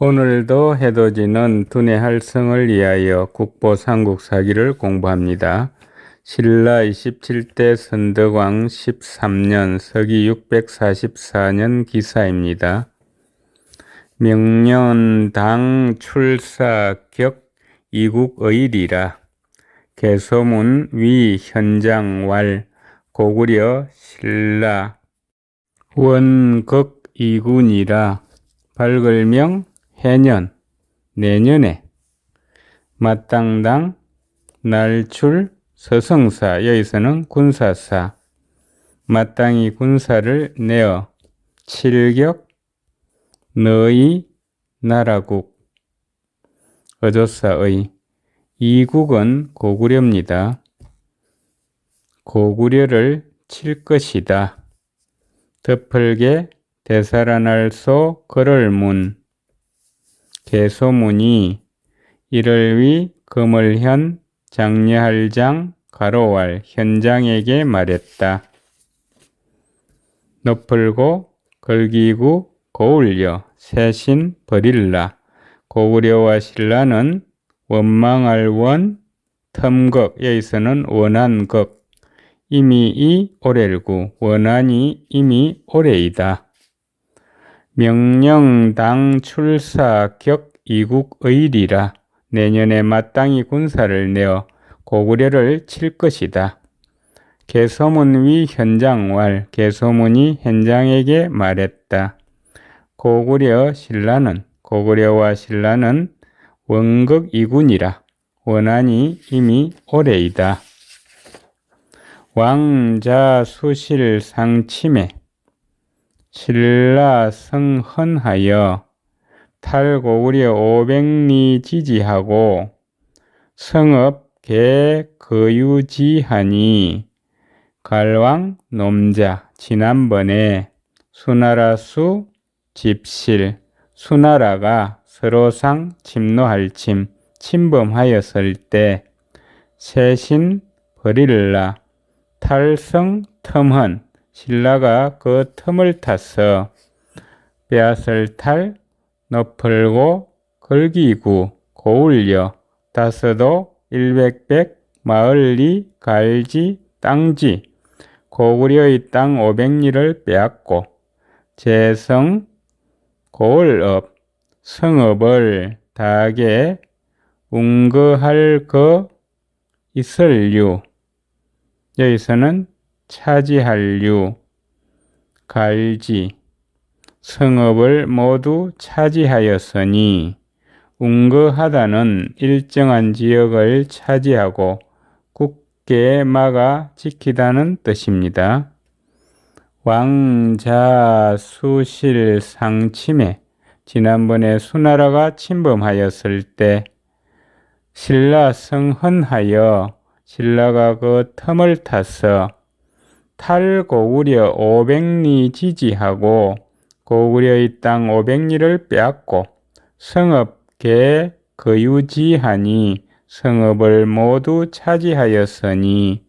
오늘도 해돋이는 두뇌 활성을 위하여 국보 삼국사기를 공부합니다. 신라 27대 선덕왕 13년 서기 644년 기사입니다. 명년 당 출사 격 이국의리라 개소문 위 현장 왈 고구려 신라 원극 이군이라 발글명 해년 내년에 마땅당 날출 서성사 여기서는 군사사 마땅히 군사를 내어 칠격 너희 나라국 어조사의 이국은 고구려입니다. 고구려를 칠 것이다. 덮을게 대사란알소 걸을 문 개소문이 이를 위 금을현 장려할장 가로왈 현장에게 말했다. 너풀고 걸기구 고울려 세신 버릴라 고구려와 신라는 원망할 원 텀극 여기서는 원한극 이미 이 오렐구 원한이 이미 오래이다. 명령당 출사 격 이국의리라 내년에 마땅히 군사를 내어 고구려를 칠 것이다. 개소문 위 현장왈 개소문이 현장에게 말했다. 고구려 신라는 고구려와 신라는 원극 이군이라 원한이 이미 오래이다. 왕자 수실 상침에 신라 성헌하여 탈고구려 오백리 지지하고 성읍 개거유지하니 갈왕 nom자 지난번에 수나라수 집실 수나라가 서로상 침노할 침 침범하였을 때 세신 버릴라. 탈성 텀헌 신라가 그 틈을 타서 빼앗을 탈 너풀고 걸기구 고울려 다스도 일백백 마을리 갈지 땅지 고구려의 땅 오백리를 빼앗고 재성 고을업 성읍을 다하게 웅거할 거 있을류. 여기서는 차지할류 갈지 성읍을 모두 차지하였으니 웅거하다는 일정한 지역을 차지하고 굳게 막아 지키다는 뜻입니다. 왕자 수실 상침에 지난번에 수나라가 침범하였을 때 신라 성헌하여 신라가 그 틈을 타서 탈고구려 오백리 지지하고 고구려의 땅 오백리를 빼앗고 성읍 개 거유지하니 성읍을 모두 차지하였으니